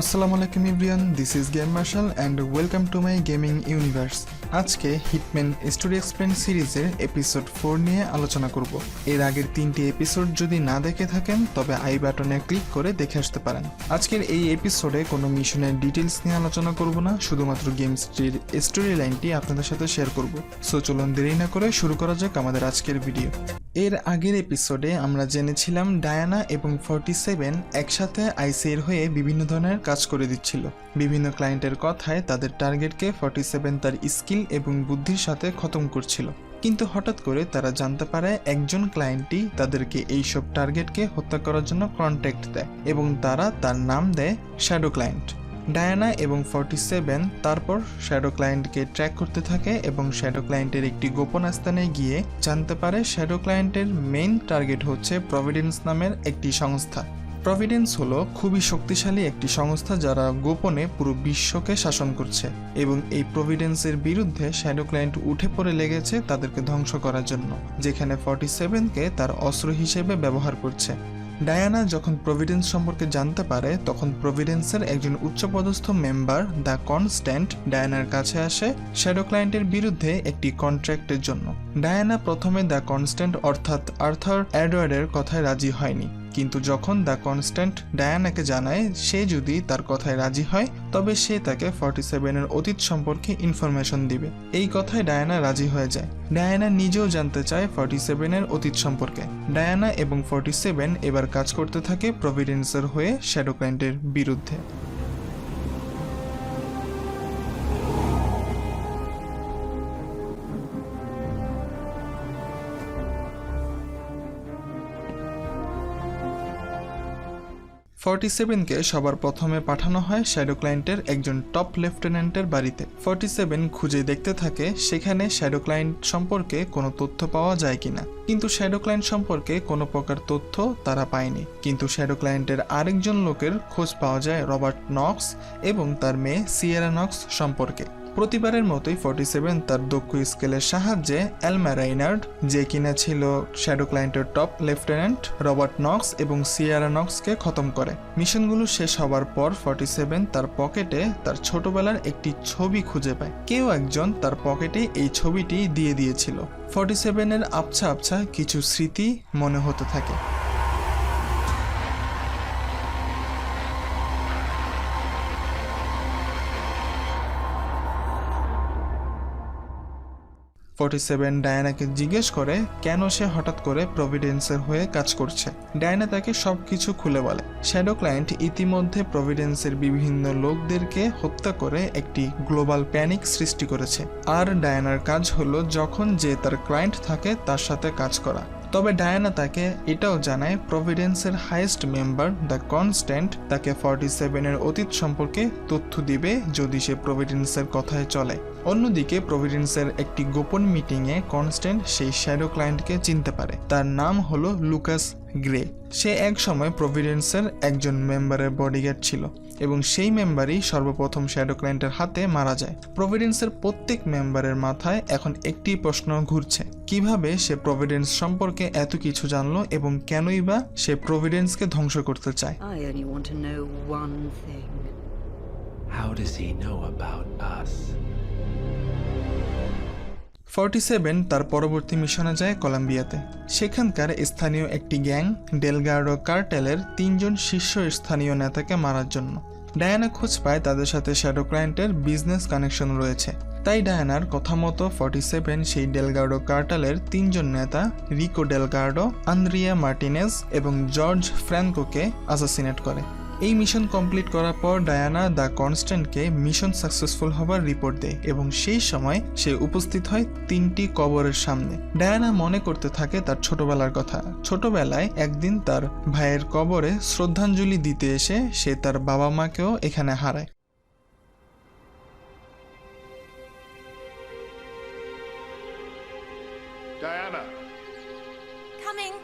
আসসালামু আলাইকুম ইব্রিয়ান this is Game Marshal and welcome to my gaming universe আজকে Hitman story explain সিরিজের episode four নিয়ে আলোচনা করব। এর আগের তিনটি এপিসোড যদি না দেখে থাকেন, তবে আই বাটনে ক্লিক করে দেখে আসতে পারেন। আজকের এই এপিসোডে কোনো মিশনের ডিটেলস নিয়ে আলোচনা করব না, শুধুমাত্র গেমসটির স্টোরি লাইনটি আপনাদের সাথে শেয়ার করব। সো চলুন দেরি না করে শুরু করা যাক আমাদের আজকের ভিডিও এর আগের এপিসোডে আমরা জেনেছিলাম ডায়ানা এবং ফর্টি সেভেন একসাথে আইসিএর হয়ে বিভিন্ন ধরনের কাজ করে দিচ্ছিল। বিভিন্ন ক্লায়েন্টের কথায় তাদের টার্গেটকে ফর্টি সেভেন তার স্কিল এবং বুদ্ধির সাথে খতম করছিল। কিন্তু হঠাৎ করে তারা জানতে পারে একজন ক্লায়েন্টই তাদেরকে এইসব টার্গেটকে হত্যা করার জন্য কন্ট্যাক্ট দেয় এবং তারা তার নাম দেয় শ্যাডো ক্লায়েন্ট ডায়ানা এবং ফর্টি সেভেন তারপর শ্যাডো ক্লায়েন্টকে ট্র্যাক করতে থাকে এবং শ্যাডো ক্লায়েন্টের একটি গোপন আস্থানে গিয়ে জানতে পারে শ্যাডো ক্লায়েন্টের মেইন টার্গেট হচ্ছে প্রভিডেন্স নামের একটি সংস্থা। প্রভিডেন্স হলো খুবই শক্তিশালী একটি সংস্থা যারা গোপনে পুরো বিশ্বকে শাসন করছে এবং এই প্রভিডেন্সের বিরুদ্ধে শ্যাডো ক্লায়েন্ট উঠে পড়ে লেগেছে তাদেরকে ধ্বংস করার জন্য, যেখানে ফর্টি সেভেনকে তার অস্ত্র হিসেবে ব্যবহার করছে। ডায়ানা যখন প্রভিডেন্স সম্পর্কে জানতে পারে, তখন প্রভিডেন্সের একজন উচ্চপদস্থ মেম্বার দ্য কনস্ট্যান্ট ডায়ানার কাছে আসে শ্যাডো ক্লায়েন্টের বিরুদ্ধে একটি কন্ট্রাক্টের জন্য। ডায়ানা প্রথমে দ্য কনস্ট্যান্ট অর্থাৎ আর্থার অ্যাডওয়ার্ডের কথায় রাজি হয়নি। কিন্তু যখন দ্য কনস্ট্যান্ট ডায়ানাকে জানায়, সে যদি তার কথায় রাজি হয়, তবে সে তাকে ফর্টি সেভেনের অতীত সম্পর্কে ইনফরমেশন দিবে। এই কথায় ডায়ানা রাজি হয়ে যায়। ডায়ানা নিজেও জানতে চায় ফর্টি সেভেনের অতীত সম্পর্কে। ডায়ানা এবং ফর্টি সেভেন এবার কাজ করতে থাকে প্রভিডেন্সের হয়ে শ্যাডো বিরুদ্ধে। ফর্টি সেভেনকে সবার প্রথমে পাঠানো হয় শ্যাডো ক্লায়েন্টের একজন টপ লেফটেন্যান্টের বাড়িতে। ফর্টি সেভেন খুঁজে দেখতে থাকে সেখানে শ্যাডো ক্লায়েন্ট সম্পর্কে কোনো তথ্য পাওয়া যায় কিনা। কিন্তু শ্যাডো ক্লায়েন্ট সম্পর্কে কোনো প্রকার তথ্য তারা পায়নি। কিন্তু শ্যাডো ক্লায়েন্টের আরেকজন লোকের খোঁজ পাওয়া যায় রবার্ট নক্স এবং তার মেয়ে সিয়েরা নক্স সম্পর্কে। প্রতিবারের মতোই ফর্টি সেভেন তার দক্ষ স্কেলের সাহায্যে এলমা রাইনার্ড, যে কিনা ছিল শ্যাডো ক্লায়েন্টের টপ লেফটেন্যান্ট, রবার্ট নক্স এবং সিয়ারা নক্সকে খতম করে। মিশনগুলো শেষ হবার পর ফর্টি সেভেন তার পকেটে তার ছোটবেলার একটি ছবি খুঁজে পায়। কেউ একজন তার পকেটে এই ছবিটি দিয়ে দিয়েছিল। ফর্টি সেভেনের আবছা আবছা কিছু স্মৃতি মনে হতে থাকে। ফর্টি সেভেন ডায়নাকে জিজ্ঞেস করে, কেন সে হঠাৎ করে প্রভিডেন্সের হয়ে কাজ করছে? ডায়না তাকে সব কিছু খুলে বলে। শ্যাডো ক্লায়েন্ট ইতিমধ্যে প্রভিডেন্সের বিভিন্ন লোকদেরকে হত্যা করে একটি গ্লোবাল প্যানিক সৃষ্টি করেছে। আর ডায়নার কাজ হলো যখন যে তার ক্লায়েন্ট থাকে, তার সাথে কাজ করা। তবে ডায়ানা তাকে এটাও জানায়, প্রভিডেন্সের হাইয়েস্ট মেম্বার দ্য কনস্ট্যান্ট তাকে ফর্টি সেভেনের অতীত সম্পর্কে তথ্য দিবে যদি সে প্রভিডেন্সের কথায় চলে। অন্যদিকে প্রভিডেন্সের একটি গোপন মিটিংয়ে কনস্ট্যান্ট সেই শ্যাডো ক্লায়েন্টকে চিনতে পারে। তার নাম হলো লুকাস গ্রে। সে এক সময় প্রভিডেন্সের একজন মেম্বারের বডিগার্ড ছিল। এবং সেই মেম্বারই সর্বপ্রথম শ্যাডো ক্লায়েন্টের হাতে মারা যায় প্রভিডেন্সের প্রত্যেক মেম্বারের মাথায় এখন একটি প্রশ্ন ঘুরছে কীভাবে সে প্রভিডেন্স সম্পর্কে এত কিছু জানলো এবং কেনই বা সে প্রভিডেন্সকে ধ্বংস করতে চায়. How does he know about us? Forty seven তার পরবর্তী মিশনে যায় কলম্বিয়াতে। সেখানকার স্থানীয় একটি গ্যাং ডেলগার্ডো কার্টেলের তিনজন শীর্ষ স্থানীয় নেতাকে মারার জন্য। ডায়ানা খোঁজ পায় তাদের সাথে শ্যাডো ক্লায়েন্টের বিজনেস কানেকশন রয়েছে। তাই ডায়ানার কথা মতো ফর্টি সেভেন সেই ডেলগার্ডো কার্টালের তিনজন নেতা, রিকো ডেলগার্ডো আন্দ্রিয়া মার্টিনেজ এবং জর্জ ফ্র্যাঙ্কোকে অ্যাসাসিনেট করে। এই মিশন কমপ্লিট করার পর ডায়ানা দ্য কনস্ট্যান্টকে মিশন সাকসেসফুল হবার রিপোর্ট দেয় এবং সেই সময় সে উপস্থিত হয় তিনটি কবরের সামনে। ডায়ানা মনে করতে থাকে তার ছোটবেলার কথা। ছোটবেলায় একদিন তার ভাইয়ের কবরে শ্রদ্ধাঞ্জলি দিতে এসে সে তার বাবা মাকেও এখানে হারায়। Diana, Coming.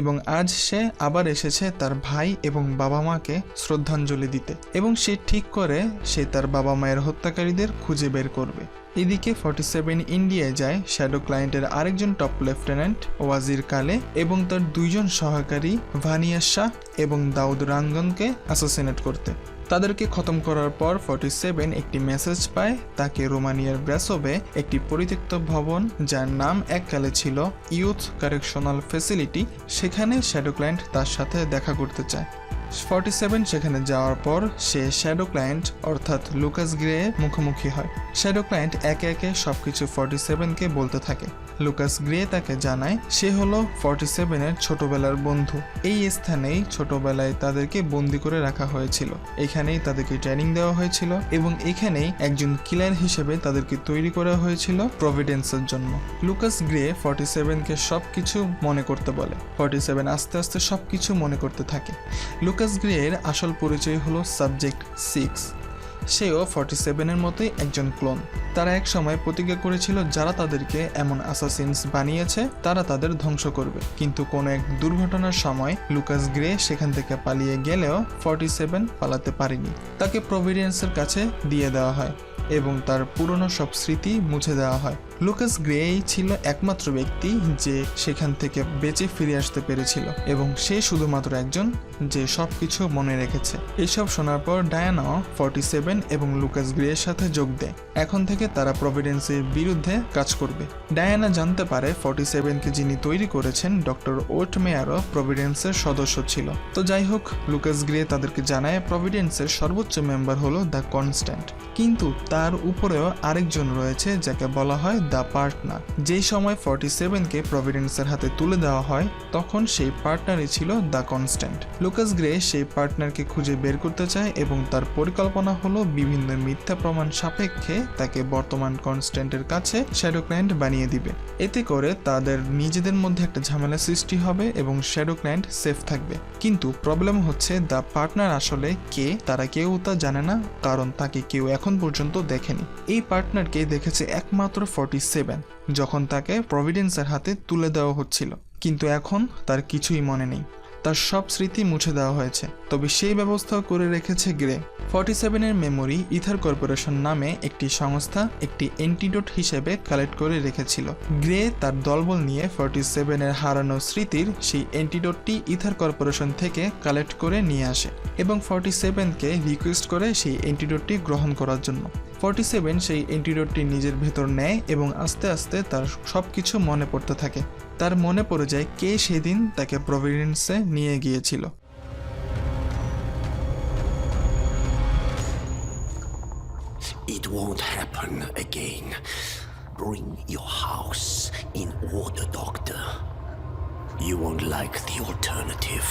এবং আজ সে আবার এসেছে তার ভাই এবং বাবা মাকে শ্রদ্ধাঞ্জলি দিতে এবং সে ঠিক করে সে তার বাবা মায়ের হত্যাকারীদের খুঁজে বের করবে। এদিকে ফর্টি সেভেন ইন্ডিয়ায় যায় শ্যাডো ক্লায়েন্টের আরেকজন টপ লেফটেন্যান্ট ওয়াজির কালে এবং তার দুইজন সহকারী ভানিয়া শাহ এবং দাউদ রাঙ্গনকে অ্যাসোসিনেট করতে। তাদেরকে খতম করার পর ফর্টি সেভেন একটি মেসেজ পায়। তাকে রোমানিয়ার ব্রাসোভে একটি পরিত্যক্ত ভবন, যার নাম এককালে ছিল ইউথ কারেকশনাল ফেসিলিটি। সেখানে শ্যাডো ক্লায়েন্ট তার সাথে দেখা করতে চায়। ফর্টি সেভেন সেখানে যাওয়ার পর সে শ্যাডো ক্লায়েন্ট অর্থাৎ লুকাস গ্রে মুখোমুখি হয়। শ্যাডো ক্লায়েন্ট একে একে সবকিছু ফর্টি সেভেনকে বলতে থাকে। লুকাস গ্রে তাকে জানায়, সে হলো ফর্টি সেভেনের ছোটবেলার বন্ধু। এই স্থানেই ছোটবেলায় তাদেরকে বন্দি করে রাখা হয়েছিল। এখানেই তাদেরকে ট্রেনিং দেওয়া হয়েছিল এবং এখানেই একজন কিলার হিসেবে তাদেরকে তৈরি করা হয়েছিল প্রভিডেন্সের জন্য। লুকাস গ্রে ফর্টি সেভেনকে সব কিছু মনে করতে বলে। ফর্টি সেভেন আস্তে আস্তে সব কিছু মনে করতে থাকে। লুকাস গ্রে এর আসল পরিচয় হলো সাবজেক্ট সিক্স। সেও ফর্টি সেভেনের মতোই একজন ক্লোন। তারা এক সময় প্রতিজ্ঞা করেছিল যারা তাদেরকে এমন অ্যাসাসিনস বানিয়েছে, তারা তাদের ধ্বংস করবে। কিন্তু কোনো এক দুর্ঘটনার সময় লুকাস গ্রে সেখান থেকে পালিয়ে গেলেও ফর্টি সেভেন পালাতে পারেনি। তাকে প্রভিডেন্সের কাছে দিয়ে দেওয়া হয় এবং তার পুরনো সব স্মৃতি মুছে দেওয়া হয়। লুকাস গ্রেই ছিল একমাত্র ব্যক্তি যে সেখান থেকে বেঁচে ফিরে আসতে পেরেছিল এবং সে শুধুমাত্র একজন যে সব কিছু মনে রেখেছে। এসব শোনার পর ডায়ানাও ফর্টি সেভেন এবং লুকাস গ্রের সাথে যোগ দেয়। এখন থেকে তারা প্রভিডেন্সের বিরুদ্ধে কাজ করবে। ডায়ানা জানতে পারে ফর্টি সেভেনকে যিনি তৈরি করেছেন, ডক্টর ওট মেয়ারও প্রভিডেন্সের সদস্য ছিল। তো যাই হোক, লুকাস গ্রে তাদেরকে জানায় প্রভিডেন্সের সর্বোচ্চ মেম্বার হলো দ্য কনস্ট্যান্ট। কিন্তু তার উপরেও আরেকজন রয়েছে, যাকে বলা হয় দ্য পার্টনার। যেই সময় ফর্টি সেভেনকে প্রভিডেন্সের হাতে তুলে দেওয়া হয়, তখন সেই পার্টনারই ছিল দ্য কনস্ট্যান্ট। লুকাস গ্রে সেই পার্টনারকে খুঁজে বের করতে চায় এবং তার পরিকল্পনা হলো বিভিন্ন মিথ্যা প্রমাণ সাপেক্ষে তাকে বর্তমান কনস্ট্যান্টের কাছে শ্যাডো ক্লায়েন্ট বানিয়ে দিবে। এতে করে তাদের নিজেদের মধ্যে একটা ঝামেলা সৃষ্টি হবে এবং শ্যাডো ক্লায়েন্ট সেফ থাকবে। কিন্তু প্রবলেম হচ্ছে দ্য পার্টনার আসলে কে, তারা কেউ তা জানে না, কারণ তাকে কেউ এখন পর্যন্ত দেখেনি। এই পার্টনারকে দেখেছে একমাত্র ফর্টি সেভেন, যখন তাকে প্রভিডেন্সের হাতে তুলে দেওয়া হচ্ছিল। কিন্তু এখন তার কিছুই মনে নেই। তার সব স্মৃতি মুছে দেওয়া হয়েছে। তবে সেই ব্যবস্থাও করে রেখেছে গ্রে। ফর্টি সেভেনের মেমোরি ইথার কর্পোরেশন নামে একটি সংস্থা একটি অ্যান্টিডোট হিসেবে কালেক্ট করে রেখেছিল। গ্রে তার দলবল নিয়ে ফর্টি সেভেনের হারানো স্মৃতির সেই অ্যান্টিডোটটি ইথার কর্পোরেশন থেকে কালেক্ট করে নিয়ে আসে এবং ফর্টি সেভেনকে রিকোয়েস্ট করে সেই অ্যান্টিডোটটি গ্রহণ করার জন্য। ফর্টি সেভেন সেই অ্যান্টিডোটটি নিজের ভেতর নেয় এবং আস্তে আস্তে তার সব কিছু মনে পড়তে থাকে তার মনে পড়ে যায় কে সেদিন তাকে প্রভিডেন্সে নিয়ে গিয়েছিল It won't happen again. Bring your house in order, Doctor. You won't like the alternative.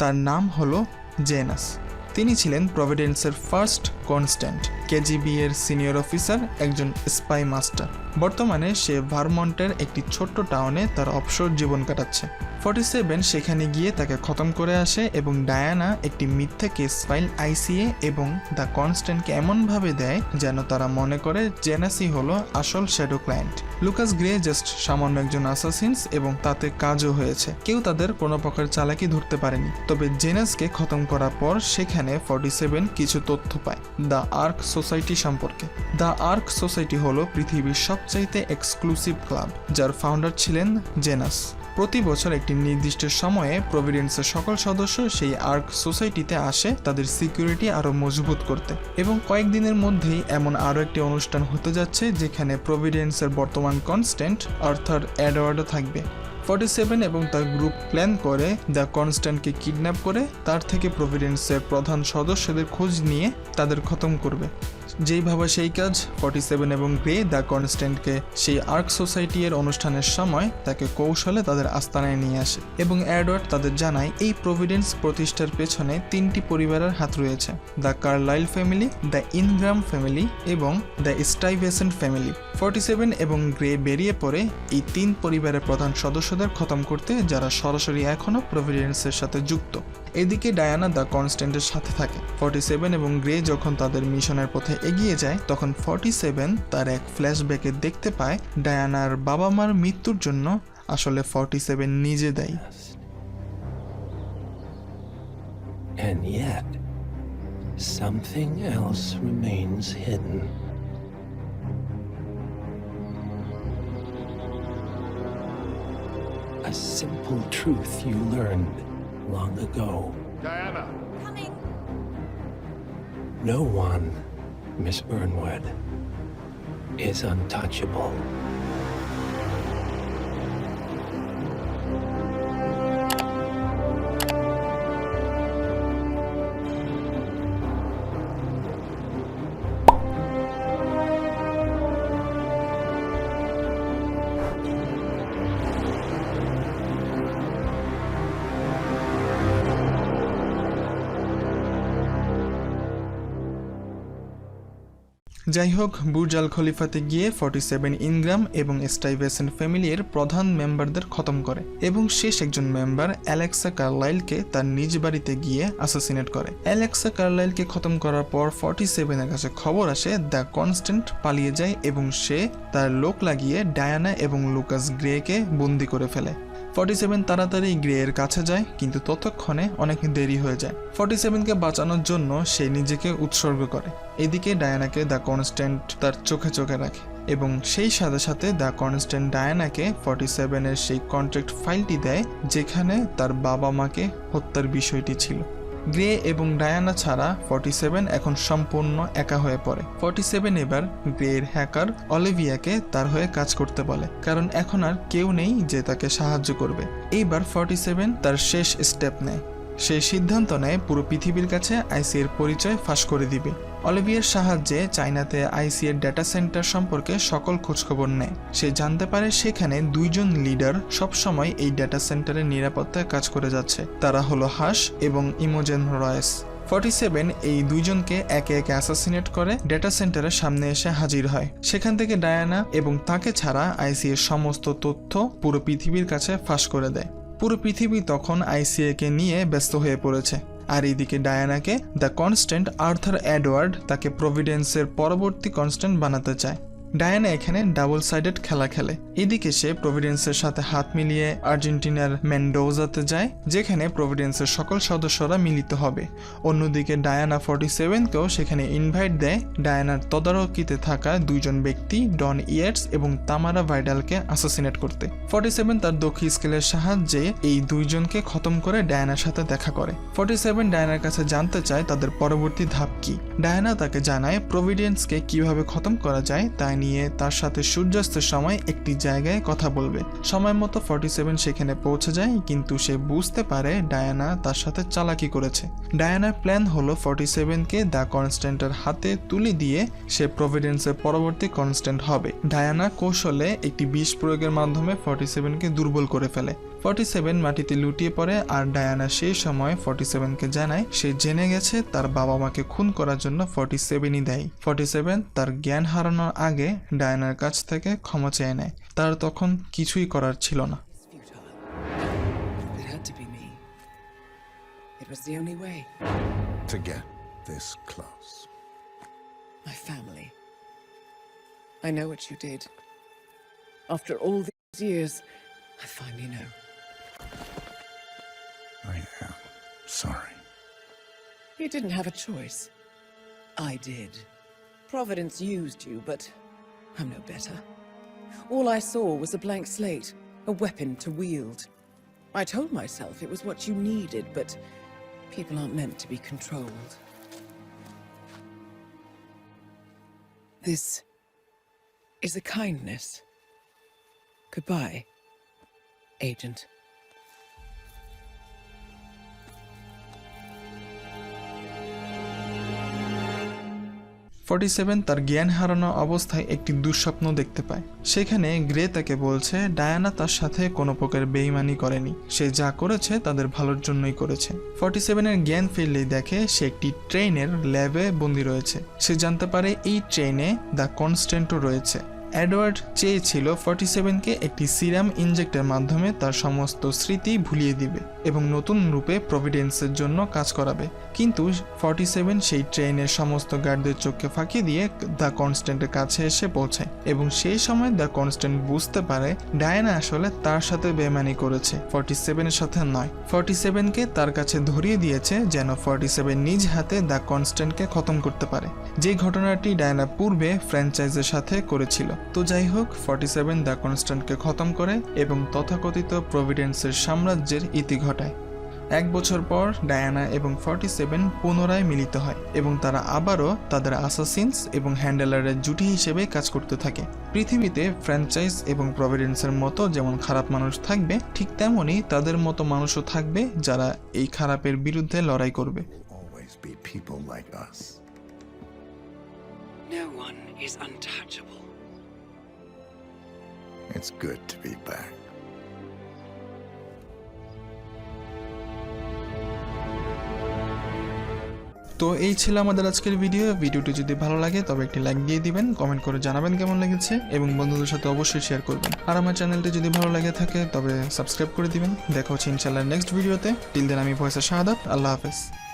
তার নাম হলো জেনাস। তিনি ছিলেন প্রভিডেন্সের ফার্স্ট কনস্ট্যান্ট কেজিবি এর সিনিয়র অফিসার, একজন স্পাই মাস্টার। বর্তমানে সে ভারমন্টের একটি ছোট্ট টাউনে তার অবসর জীবন কাটাচ্ছে। ফর্টি সেভেন সেখানে গিয়ে তাকে খতম করে আসে এবং ডায়ানা একটি মিথ্যা কেস ফাইল আইসিএ এবং দ্য কনস্ট্যান্টকে এমনভাবে দেয় যেন তারা মনে করে জেনাসি হলো আসল shadow client. Lucas Grey just সামান্য একজন অ্যাসাসিনস এবং তাতে কাজও হয়েছে। কেউ তাদের কোনো প্রকার চালাকি ধরতে পারেনি। তবে জেনাসকে খতম করার পর সেখানে ফর্টি সেভেন কিছু তথ্য পায়। দ্য আর্ক সোসাইটি সম্পর্কে। দ্য আর্ক সোসাইটি হলো পৃথিবীর সবচাইতে এক্সক্লুসিভ ক্লাব যার ফাউন্ডার ছিলেন জেনাস। প্রতি বছর একটি নির্দিষ্ট সময়ে প্রভিডেন্সের সকল সদস্য সেই আর্ক সোসাইটিতে আসে তাদের সিকিউরিটি আরও মজবুত করতে। এবং কয়েকদিনের মধ্যেই এমন আরও একটি অনুষ্ঠান হতে যাচ্ছে, যেখানে প্রভিডেন্সের বর্তমান কনস্ট্যান্ট অর্থাৎ অ্যাডওয়ার্ডও থাকবে। ফর্টি সেভেন এবং তার গ্রুপ প্ল্যান করে দ্য কনস্ট্যান্টকে কিডন্যাপ করে, তার থেকে প্রভিডেন্সের প্রধান সদস্যদের খোঁজ নিয়ে তাদের খতম করবে। যেই ভাবা সেই কাজ ফর্টি সেভেন এবং গ্রে দ্য কনস্ট্যান্টকে সেই আর্ক সোসাইটি এর অনুষ্ঠানের সময় তাকে কৌশলে তাদের আস্তানায় নিয়ে আসে এবং অ্যাডওয়ার্ড তাদের জানায়, এই প্রভিডেন্স প্রতিষ্ঠার পেছনে তিনটি পরিবারের হাত রয়েছে। The Carlisle family the Ingram family এবং the Stuyvesant family forty seven এবং গ্রে বেরিয়ে পড়ে এই তিন পরিবারের প্রধান সদস্যদের খতম করতে, যারা সরাসরি এখনও প্রভিডেন্সের সাথে যুক্ত। এদিকে ডায়ানা দ্য কনস্ট্যান্টের সাথে থাকে। ফর্টি সেভেন এবং গ্রে যখন তাদের মিশনের পথে এগিয়ে যায় তখন ফর্টি সেভেন তার এক ফ্ল্যাশব্যাকে দেখতে পায় ডায়ানার বাবা মার মৃত্যুর জন্য আসলে ফর্টি সেভেন নিজে দেয়। And yet, something else remains hidden. A simple truth you learned. Long ago. Coming. No one, Miss Burnwood, is untouchable. যাই হোক বুর্জ আল খলিফাতে গিয়ে ফর্টি সেভেন ইনগ্রাম এবং স্টাইভেসেন ফ্যামিলির প্রধান মেম্বারদের খতম করে এবং শেষ একজন মেম্বার অ্যালেক্সা কার্লাইলকে তার নিজ বাড়িতে গিয়ে অ্যাসাসিনেট করে। অ্যালেক্সা কার্লাইলকে খতম করার পর ফর্টি সেভেনের কাছে খবর আসে, দ্য কনস্ট্যান্ট পালিয়ে যায় এবং সে তার লোক লাগিয়ে ডায়ানা এবং লুকাস গ্রেকে বন্দি করে ফেলে। ফর্টি সেভেন তাড়াতাড়ি গ্রেয়ের কাছে যায়, কিন্তু ততক্ষণে অনেক দেরি হয়ে যায়। ফর্টি সেভেনকে বাঁচানোর জন্য সে নিজেকে উৎসর্গ করে। এদিকে ডায়ানাকে দ্য কনস্ট্যান্ট তার চোখে চোখে রাখে এবং সেই সাথে সাথে দ্য কনস্ট্যান্ট ডায়ানাকে ফর্টি সেভেনের সেই কন্ট্রাক্ট ফাইলটি দেয়, যেখানে তার বাবা মাকে হত্যার বিষয়টি ছিল। গ্রে এবং ডায়ানা ছাড়া ফর্টি সেভেন এখন সম্পূর্ণ একা হয়ে পড়ে। ফর্টি সেভেন এবার গ্রের হ্যাকার অলিভিয়াকে তার হয়ে কাজ করতে বলে, কারণ এখন আর কেউ নেই যে তাকে সাহায্য করবে। এইবার ফর্টি সেভেন তার শেষ স্টেপ নেয়। সে সিদ্ধান্ত নেয় পুরো পৃথিবীর কাছে আইসি এর পরিচয় ফাঁস করে দিবে। অলিভিয়ার সাহায্যে চায়নাতে আইসি এর ডেটা সেন্টার সম্পর্কে সকল খোঁজখবর নেয়। সে জানতে পারে সেখানে দুইজন লিডার সবসময় এই ডেটা সেন্টারের নিরাপত্তায় কাজ করে যাচ্ছে। তারা হলো হাস এবং ইমোজেন রয়েস। ফর্টি সেভেন এই দুইজনকে একে একে অ্যাসাসিনেট করে ডেটা সেন্টারের সামনে এসে হাজির হয়। সেখান থেকে ডায়ানা এবং তাকে ছাড়া আইসি এর সমস্ত তথ্য পুরো পৃথিবীর কাছে ফাঁস করে দেয়। পুরো পৃথিবী তখন আইসিএকে নিয়ে ব্যস্ত হয়ে পড়েছে। আর এদিকে ডায়ানাকে দ্য কনস্ট্যান্ট আর্থার অ্যাডওয়ার্ড তাকে প্রভিডেন্সের পরবর্তী কনস্ট্যান্ট বানাতে চায়। ডায়ানা এখানে ডাবল সাইডেড খেলা খেলে। এদিকে সে প্রভিডেন্সের সাথে হাত মিলিয়ে আর্জেন্টিনার মেন্ডোজাতে যায়, যেখানে প্রভিডেন্সের সকল সদস্যরা মিলিত হবে। অন্যদিকে ডায়ানা ফর্টি সেভেনকেও সেখানে ইনভাইট দেয়। ডায়ানার তদারকিতে থাকা দুইজন ব্যক্তি, ডন ইয়ার্স এবং তামারা ভাইডালকে অ্যাসাসিনেট করতে। ফর্টি সেভেন তার দক্ষি স্কেলের সাহায্যে এই দুইজনকে খতম করে ডায়ানার সাথে দেখা করে। ফর্টি সেভেন ডায়ানার কাছে জানতে চায় তাদের পরবর্তী ধাপ কি। ডায়ানা তাকে জানায়, প্রভিডেন্সকে কীভাবে খতম করা যায় তা নিয়ে তার সাথে সূর্যাস্তের সময় একটি জায়গায় কথা বলবে। সময় মতো ফর্টি সেখানে পৌঁছে যায়, কিন্তু সে বুঝতে পারে ডায়ানা তার সাথে চালাকি করেছে। ডায়ানার প্ল্যান হলো ফর্টি সেভেনকে দ্য কনস্ট্যান্টের হাতে তুলে দিয়ে সে প্রভিডেন্সের পরবর্তী কনস্ট্যান্ট হবে। ডায়ানা কৌশলে একটি বিষ প্রয়োগের মাধ্যমে ফর্টি সেভেনকে দুর্বল করে ফেলে। ফর্টি সেভেন মাটিতে লুটিয়ে পড়ে আর ডায়ানা সেই সময় ফর্টি সেভেনকে জানায় সে জেনে গেছে তার বাবা মাকে খুন করার জন্য ফর্টি সেভেনই দেয় ফর্টি সেভেন তার জ্ঞান হারানোর আগে ডায়ানার কাছ থেকে ক্ষমা চেয়ে নেয় তার তখন কিছুই করার ছিল না futile. It had to be me. It was the only way. To get this close. My family. I know what you did. After all these years, I finally know. I am sorry. You didn't have a choice. I did. Providence used you, but I'm no better. All I saw was a blank slate, a weapon to wield. I told myself it was what you needed, but people aren't meant to be controlled. This is a kindness. Goodbye, Agent. Forty seven তার জ্ঞান হারানো অবস্থায় একটি দুঃস্বপ্ন দেখতে পায়। সেখানে grey তাকে বলছে, ডায়ানা তার সাথে কোনো প্রকার বেইমানি করেনি। সে যা করেছে তাদের ভালোর জন্যই করেছে। ফর্টি সেভেনের জ্ঞান ফিরলেই দেখে সে একটি ট্রেনের ল্যাবে বন্দী রয়েছে। সে জানতে পারে এই ট্রেনে দ্য কনস্ট্যান্টও রয়েছে। অ্যাডওয়ার্ড চেয়েছিল ফর্টি সেভেনকে একটি সিরাম ইনজেক্টের মাধ্যমে তার সমস্ত স্মৃতি ভুলিয়ে দিবে এবং নতুন রূপে প্রভিডেন্সের জন্য কাজ করাবে। কিন্তু ফর্টি সেভেন সেই ট্রেনের সমস্ত গার্ডদের চোখকে ফাঁকি দিয়ে দ্য কনস্ট্যান্টের কাছে এসে পৌঁছায় এবং সেই সময় দ্য কনস্ট্যান্ট বুঝতে পারে ডায়ানা আসলে তার সাথে বেমানি করেছে। ফর্টি সেভেনের সাথে নয়। ফর্টি সেভেনকে তার কাছে ধরিয়ে দিয়েছে যেন ফর্টি সেভেন নিজ হাতে দ্য কনস্ট্যান্টকে খতম করতে পারে। যে ঘটনাটি ডায়ানা পূর্বে ফ্র্যাঞ্চাইজের সাথে করেছিল। তো যাই হোক ফর্টি সেভেন দ্য কনস্ট্যান্টকে খতম করে এবং তথাকথিত প্রভিডেন্সের সাম্রাজ্যের ইতি ঘটায় এক বছর পর ডায়ানা এবং ফর্টি সেভেন পুনরায় মিলিত হয় এবং তারা আবারও তাদের আসাসিনস এবং হ্যান্ডেলারের জুটি হিসেবে কাজ করতে থাকে পৃথিবীতে ফ্র্যাঞ্চাইজ এবং প্রভিডেন্সের মতো যেমন খারাপ মানুষ থাকবে ঠিক তেমনই তাদের মতো মানুষও থাকবে যারা এই খারাপের বিরুদ্ধে লড়াই করবে. No one is untouchable. It's good to be back. তো এই ছিল আমাদের আজকের ভিডিও ভিডিওটি যদি ভালো লাগে, তবে একটি লাইক দিয়ে দিবেন কমেন্ট করে জানাবেন কেমন লেগেছে, এবং বন্ধুদের সাথে অবশ্যই শেয়ার করবেন। আর আমার চ্যানেলটি যদি ভালো লাগে থাকে, তবে সাবস্ক্রাইব করে দিবেন। দেখা হচ্ছে ইনশাল্লাহ নেক্সট ভিডিওতে টিল দেন আমি ভয়েসের শাহাদাত আল্লাহ হাফেজ।